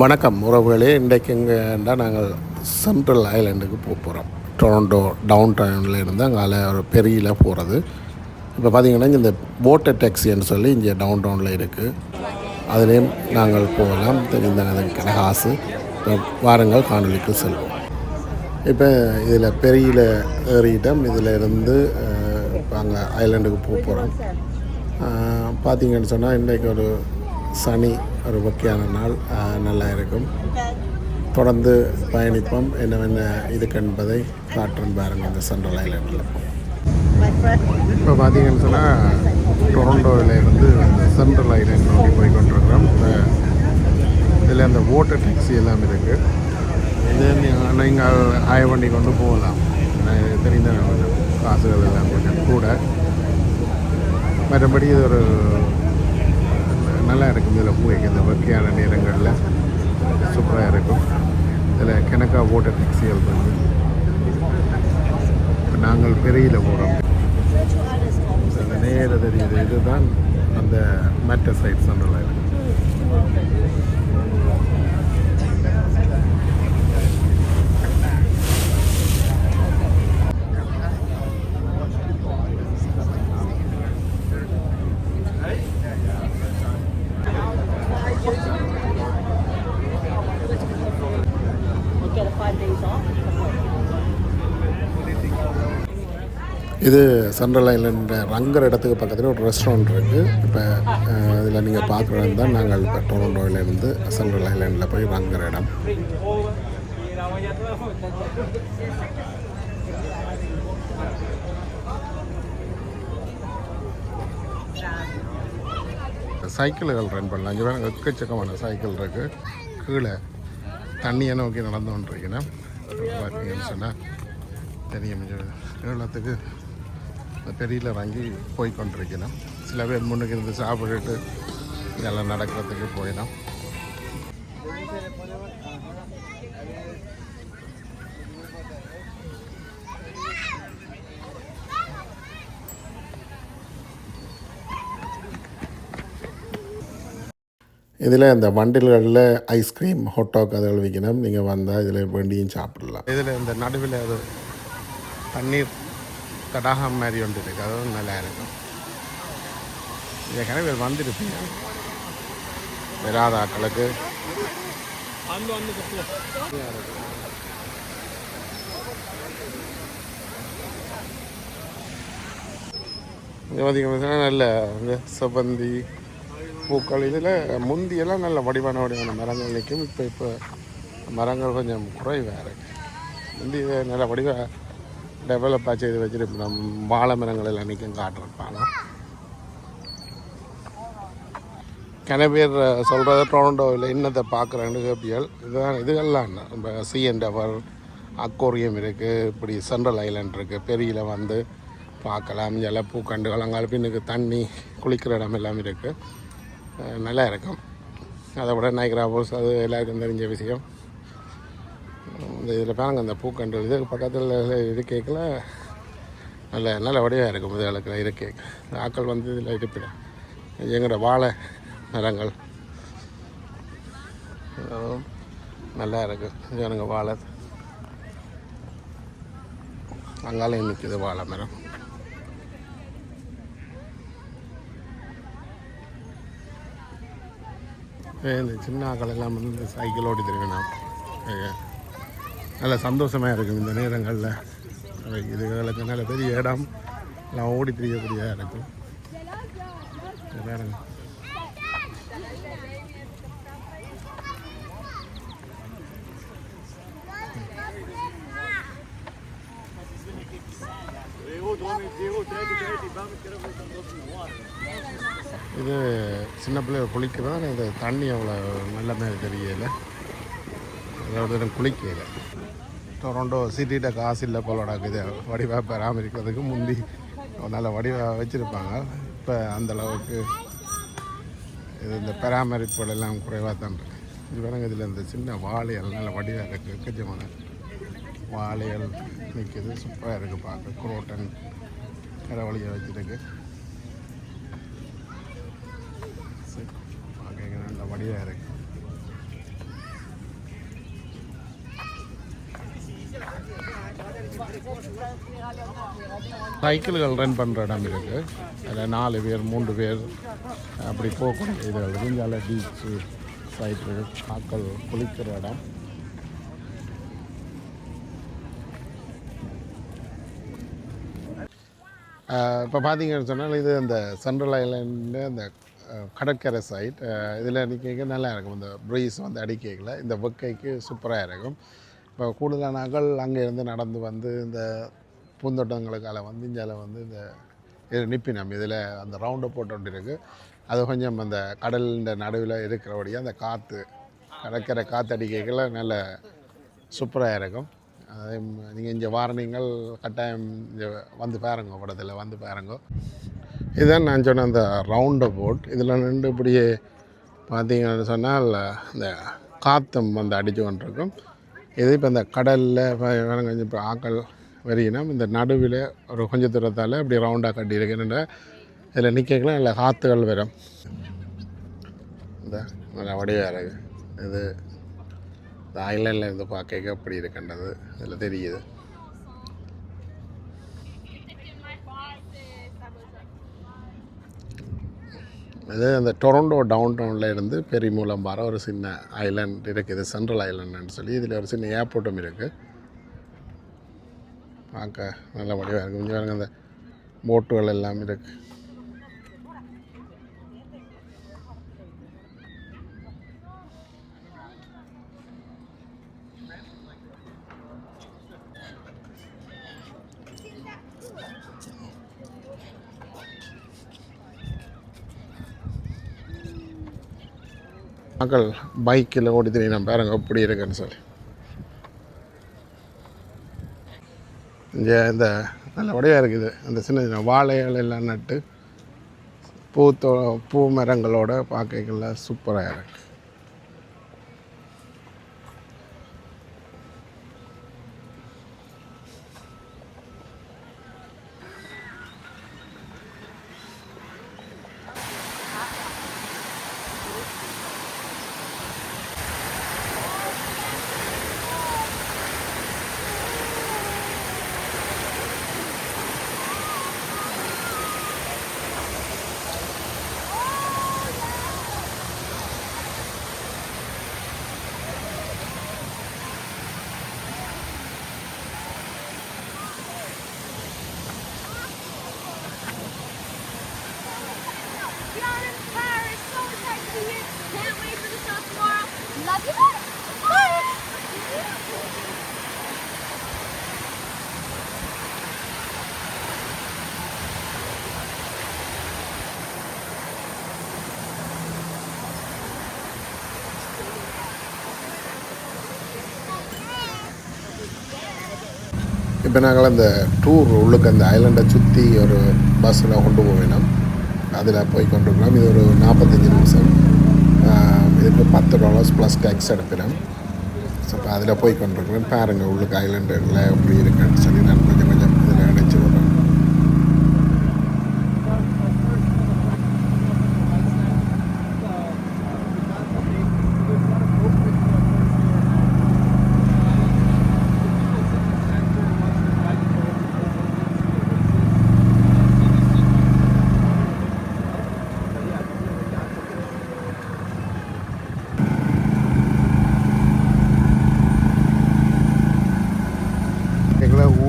வணக்கம் உறவுகளே. இன்றைக்கு எங்கேண்டா நாங்கள் சென்ட்ரல் ஐலாண்டுக்கு போக போகிறோம் டொரண்டோ டவுன் டவுனில் இருந்து அங்கே ஒரு பெரியில் போகிறது இப்போ பார்த்தீங்கன்னா இந்த போட்டை டேக்ஸின்னு சொல்லி இங்கே டவுன் டவுனில் இருக்குது அதுலேயும் நாங்கள் போகலாம். தெரிந்த அதுக்கான காசு. இப்போ வாருங்கள் காணொலிக்கு செல்வோம். இப்போ இதில் பெரியில் ஏறிட்டோம். இதில் இருந்து இப்போ அங்கே ஐலாண்டுக்கு போக போகிறோம் பார்த்தீங்கன்னு சொன்னால் இன்றைக்கு ஒரு சனி ஒரு முக்கியமான நாள் நல்லா இருக்கும். தொடர்ந்து பயணிப்போம். என்னவென்ன இதுக்கு என்பதை காட்டுறேன் பாருங்கள் இந்த சென்ட்ரல் ஐலாண்டில். இப்போ பார்த்தீங்கன்னு சொன்னால் டொரண்டோவில் இருந்து சென்ட்ரல் ஐலாண்ட் நோக்கி போய் கொண்டிருக்கிறோம் இதில் அந்த ஓட்டர் டாக்ஸி எல்லாம் இருக்குது இது நீங்கள் ஆய வண்டி கொண்டு போகலாம். தெரிந்த காசுகள் எல்லாம் கொஞ்சம் கூட. மற்றபடி இது ஒரு நல்லா இருக்கும் இதில் போய் இந்த வகையான நேரங்களில் சூப்பராக இருக்கும். இதில் கிணக்கா ஓட்டர் டாக்ஸிகள் இருக்கு இப்போ நாங்கள் பெரியில் போகிறோம். அந்த நேர தெரியுது இதுதான் அந்த மேட்டர் சைட் சென்ட்ரல் இருக்குது இது சென்ட்ரல் ஐலண்ட் ரங்கர் இடத்துக்கு பக்கத்தில் ஒரு ரெஸ்டாரண்ட் இருக்குது இப்போ இதில் நீங்கள் பார்க்குறது தான் நாங்கள் இப்போ டொரண்டோவிலேருந்து சென்ட்ரல் ஐலண்டில் போய் ரங்கர் இடம் சைக்கிள்கள் ரன் பண்ணலாம் இங்கே வேணும் எக்கச்சக்கமான சைக்கிள் இருக்குது கீழே தண்ணியை நோக்கி நடந்து கொண்டிருக்கேன் பார்த்தீங்கன்னு சொன்னால் தெரியும் கேரளத்துக்கு பெரியில் இறங்கி போய் கொண்டிருக்கணும். சில பேர் முன்னுக்கு இருந்து சாப்பிட்டுட்டு இதெல்லாம் நடக்கிறதுக்கு போயிடும். இதில் இந்த வண்டில்களில் ஐஸ்கிரீம் ஹாட்டாக் அதுகள் விற்கணும். நீங்கள் வந்தால் இதில் வேண்டியும் சாப்பிடலாம். இதில் இந்த நடுவில் அது தண்ணீர் தடாகம் மாதிரி ஒன்று இருக்குது அதுவும் நல்லா இருக்கும். ஏற்கனவே வந்திருப்பீங்க. வராத ஆட்களுக்கு பார்த்தீங்கன்னா நல்ல இந்த செவ்வந்தி பூக்கள் இதில் முந்தியெல்லாம் நல்ல வடிவான வடிவான மரங்கள் நிற்கும். இப்போ இப்போ மரங்கள் கொஞ்சம் குறைவாக இருக்குது முந்தி நல்ல வடிவாக டெவலப் ஆச்சு இது வச்சுட்டு நம்ம வாழை மரங்கள் அன்றைக்கும் நிற்கும் காட்டிருப்பாங்க கன பேர் சொல்கிறது டொரண்டோவில் இன்னத்தை பார்க்குறேன்னு கேப்பியல் இதுதான் இதுகள்லாம் நம்ம சிஎன் டவர் அக்கோரியம் இருக்குது இப்படி சென்ட்ரல் ஐலண்ட் இருக்குது பெரியில் வந்து பார்க்கலாம். இலை பூக்கண்டுகள் அங்கே பின்னுக்கு தண்ணி குளிக்கிற இடம் எல்லாம் இருக்குது நல்லா இருக்கும். அதை விட நைக்ரா போல்ஸ் அது எல்லாருக்கும் தெரிஞ்ச விஷயம். இந்த இதில் பாருங்க அந்த பூக்கண்டு. இது பக்கத்தில் இது கேட்கல நல்ல நல்ல வடிவாக இருக்கும் இதுகளுக்கு இது கேக். இந்த ஆக்கள் வந்து இதில் இருப்பிடும் எங்களோட வாழை மரங்கள். நல்லா இருக்கு. எனக்கு வாழை. அங்காலையும் நிற்கிது வாழை மரம். இந்த சின்ன ஆக்கள் எல்லாம் வந்து இந்த சைக்கிள் ஓடி திரும்பினோம் நல்ல சந்தோஷமாக இருக்கும் இந்த நேரங்களில். இதுகளுக்கு நல்ல பெரிய இடம். எல்லாம் ஓடி திரியக்கூடிய இருக்கும் இது இது சின்ன பிள்ளைய குளிக்கிறதா? இந்த தண்ணி அவ்வளோ நல்ல மாதிரி தெரியலை. அதாவது குளிக்கல டொரண்டோ சிட்டிகிட்ட காசு இல்லை போலடாக்கு இது வடிவாக பராமரிக்கிறதுக்கு முந்தி நல்ல வடிவாக வச்சுருப்பாங்க. இப்போ அந்தளவுக்கு இது இந்த பராமரிப்புகள் எல்லாம் குறைவாக தான் இருக்குது இது வேணுங்க இதில் இந்த சின்ன வாழைகள் நல்ல வடிவாக இருக்குது எக்கச்சமான வாழைகள் நிற்கிது சூப்பராக இருக்குது பார்க்க குரோட்டன் கரவழியை வச்சுருக்கு. சரி பார்க்க நல்ல வடிவாக இருக்குது சைக்கிள்கள் ரன் பண்ணுற இடம் இருக்குது அதில் நாலு பேர் மூன்று பேர் அப்படி போகக்கூடிய இது இருக்குது பீச்சு சைட்டு ஆக்கள் குளிக்கிற இடம். இப்போ பார்த்தீங்கன்னு சொன்னால் இது அந்த சென்ட்ரல் ஐலாண்டு அந்த கடற்கரை சைட் இதில் நிற்க நல்லா இருக்கும். இந்த ப்ரீஸ் வந்து அடிக்கல இந்த வெக்கைக்கு சூப்பராக இருக்கும். இப்போ கூடுதலானாக்கள் அங்கே இருந்து நடந்து வந்து இந்த பூந்தோட்டங்களுக்கால வந்து இந்தியாவில் வந்து இந்த இது நிப்பினம். இதில் அந்த ரவுண்டை போட்டு இருக்குது அது கொஞ்சம் அந்த கடலின் நடுவில் இருக்கிறபடியாக அந்த காற்று கடற்கரை காற்று நல்ல சூப்பராக இருக்கும். அதே நீங்கள் இங்கே வாரணிங்கள் கட்டாயம் இங்கே வந்து பாருங்க படத்தில் வந்து பாருங்க. இதுதான் நான் சொன்ன அந்த ரவுண்டை போட் இதில் நின்று இப்படியே பார்த்தீங்கன்னு சொன்னால் இந்த காற்றும் வந்து அடித்து கொண்டிருக்கும். இது இப்போ இந்த கடலில் கொஞ்சம் இப்போ ஆக்கள் வரையினோம் இந்த நடுவில் ஒரு கொஞ்சம் தூரத்தால் இப்படி ரவுண்டாக கட்டியிருக்கேன் இதில் நிற்கலாம் இல்லை காற்றுகள் வரும். இந்த நல்ல வடிவாக இருக்குது இது இந்த ஐலண்டில் இருந்து பார்க்க அப்படி இருக்கின்றது இதில் தெரியுது. இது அந்த டொரண்டோ டவுன் டவுனில் இருந்து பெரியமூலம்பாறை ஒரு சின்ன ஐலண்ட் இருக்குது சென்ட்ரல் ஐலாண்டுன்னு சொல்லி. இதில் ஒரு சின்ன ஏர்போர்ட்டும் இருக்குது பார்க்க நல்ல வடிவாக இருக்குது கொஞ்சம் பாருங்கள் அந்த போட்டுகள் எல்லாம் இருக்குது மக்கள் பைக்கில் ஓடி தெரியும் பாருங்க எப்படி இருக்குன்னு சொல்லி. இங்கே இந்த நல்லபடியாக இருக்குது. அந்த சின்ன சின்ன வாழைகள் எல்லாம் நட்டு பூத்தோ பூ மரங்களோட பார்க்கல சூப்பராக இருக்குது இப்போ நாங்கள் அந்த டூர் உள்ளுக்கு அந்த ஐலண்டை சுற்றி ஒரு பஸ்ஸில் கொண்டு போவேணும் அதில் போய் கொண்டிருக்கலாம் இது ஒரு நாற்பத்தஞ்சு நிமிஷம். இதுக்கு பத்து டாலர்ஸ் ப்ளஸ் டேக்ஸ் எடுக்கிறேன் ஸோ இப்போ அதில் போய் கொண்டிருக்கிறேன் பாருங்கள் உள்ளுக்கு ஐலாண்டில் எப்படி இருக்குன்னு சொல்லி நான் கொஞ்சம் கொஞ்சம்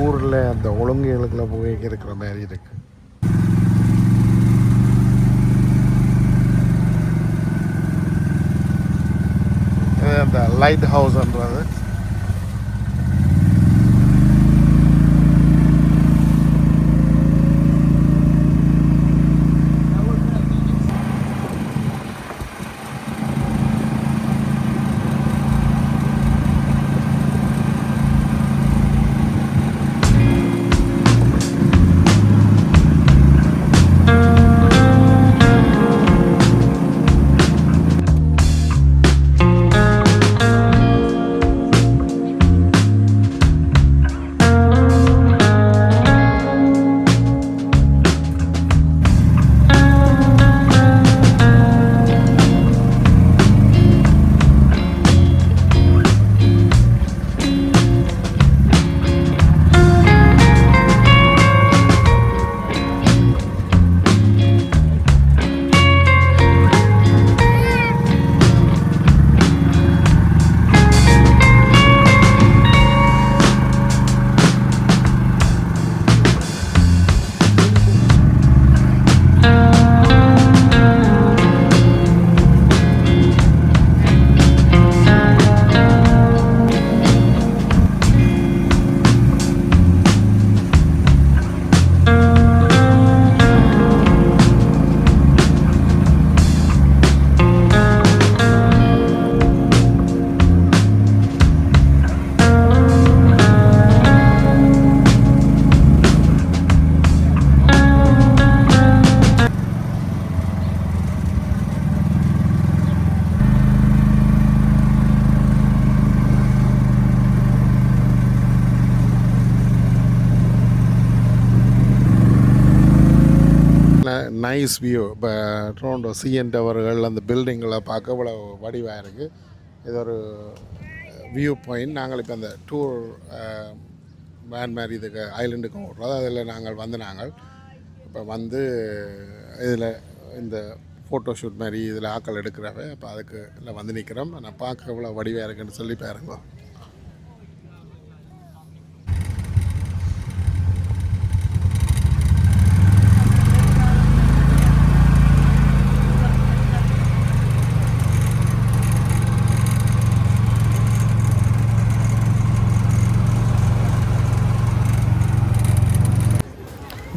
ஊரில் அந்த ஒழுங்குகளுக்குள்ள போய் இருக்கிற மாதிரி இருக்கு. அந்த லைட் ஹவுஸ்ன்றது நைஸ் வியூ. இப்போ டொரண்டோ சிஎன் டவர்கள் அந்த பில்டிங்களை பார்க்க இவ்வளோ வடிவாக இருக்குது இது ஒரு வியூ பாயிண்ட். நாங்கள் இப்போ அந்த டூர் வேன் மாதிரி இதுக்கு ஐலண்டுக்கு ஓடுறோம். அதில் நாங்கள் வந்து நாங்கள் இப்போ வந்து இதில் இந்த ஃபோட்டோ ஷூட் மாதிரி இதில் ஆக்கள் எடுக்கிறவ அப்போ அதுக்கு இல்லை வந்து நிற்கிறோம். நான் பார்க்க இவ்வளோ வடிவாக இருக்குன்னு சொல்லி பாருங்க.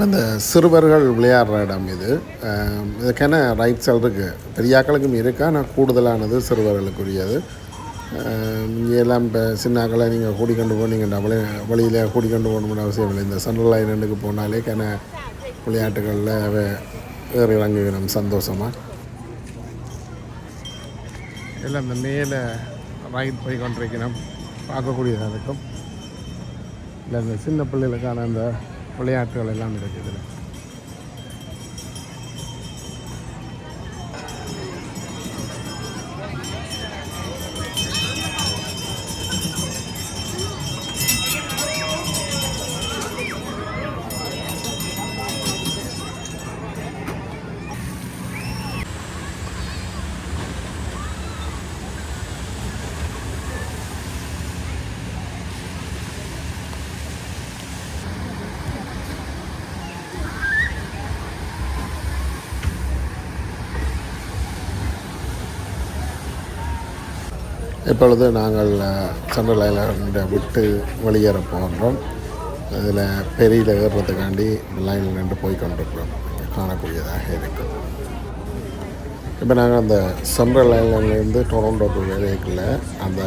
இந்த சிறுவர்கள் விளையாடுற இடம் இது. இதுக்கான ரைட் சைடு இருக்குது பெரியாக்களுக்கும் இருக்கா ஆனால் கூடுதலானது சிறுவர்களுக்குரியது. எல்லாம் இப்போ சின்னாக்களை நீங்கள் கூடி கொண்டு போனீங்கன்னா வழி வழியில் கூடி கொண்டு போகணும்னு அவசியம் இல்லை. இந்த சென்ட்ரல் ஐலண்டுக்கு போனாலே கன விளையாட்டுகளில் வேறு இறங்குகிறோம் சந்தோஷமாக எல்லாம் இந்த மேலே ரைட் போய் கொண்டிருக்கிறோம் பார்க்கக்கூடியதாக இருக்கும். இல்லை இந்த சின்ன பிள்ளைகளுக்கான அந்த விளையாட்டுகள் எல்லாம் இருக்குது இப்பொழுது நாங்கள் சென்ட்ரல் ஐலாண்டை விட்டு வெளியேற போகின்றோம். அதில் பெரியில் ஏறுறதுக்காண்டி லைனில் நின்று போய் கொண்டிருக்கிறோம். காணக்கூடியதாக இருக்கும். இப்போ நாங்கள் அந்த சென்ட்ரல் ஐலாண்ட்லேருந்து டொரண்டோக்கு வேலைக்குள்ள அந்த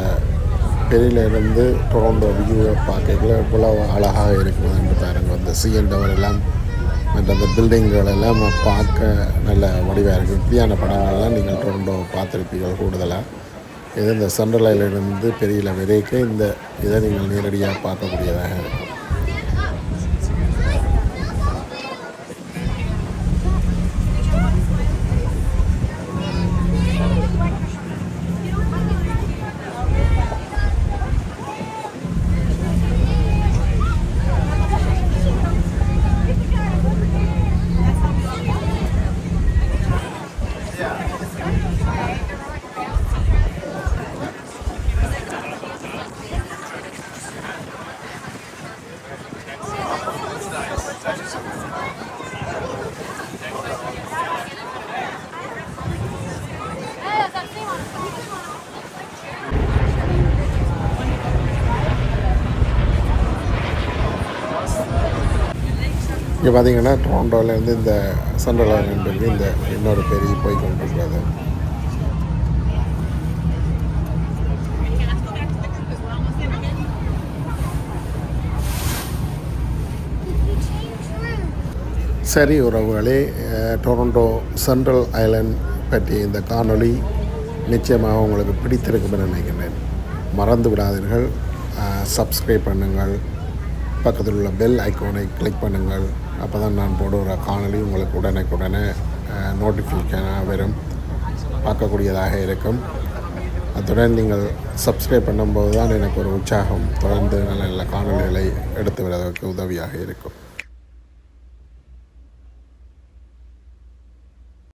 பெரியிலேருந்து டொரண்டோ வியூவை பார்க்கல இவ்வளோ அழகாக இருக்குதுன்னு பாருங்கள். அந்த சிஎன் டவர் எல்லாம் மற்ற அந்த பில்டிங்குகள் எல்லாம் பார்க்க நல்ல வடிவாக இருக்குது இப்படியான படங்கள்லாம் நீங்கள் டொரண்டோ பார்த்துருப்பீர்கள் கூடுதலாக இது இந்த சென்ட்ரல் ஐலேருந்து பெரிய வரைக்கும் இந்த இதை நீங்கள் நேரடியாக பார்க்கக்கூடியதாக இருக்கும். இங்கே பார்த்தீங்கன்னா டொரண்டோலேருந்து இந்த சென்ட்ரல் ஐலாண்டுக்கு இந்த இன்னொரு பெரிய போய் கொண்டிருக்கிறது. சரி உறவுகளே டொரண்டோ சென்ட்ரல் ஐலண்ட் பற்றி இந்த காணொளி நிச்சயமாக உங்களுக்கு பிடித்திருக்கும்னு நினைக்கிறேன். மறந்து விடாதீர்கள். சப்ஸ்கிரைப் பண்ணுங்கள். பக்கத்தில் உள்ள பெல் ஐக்கோனை கிளிக் பண்ணுங்கள். அப்போ தான் நான் போடுகிற காணொலி உங்களுக்கு உடனுக்குடனே நோட்டிஃபிகேஷனாக வரும். பார்க்கக்கூடியதாக இருக்கும். அத்துடன் நீங்கள் சப்ஸ்கிரைப் பண்ணும்போது தான் எனக்கு ஒரு உற்சாகம். தொடர்ந்து நல்ல நல்ல காணொலிகளை எடுத்து வருவதற்கு உதவியாக இருக்கும்.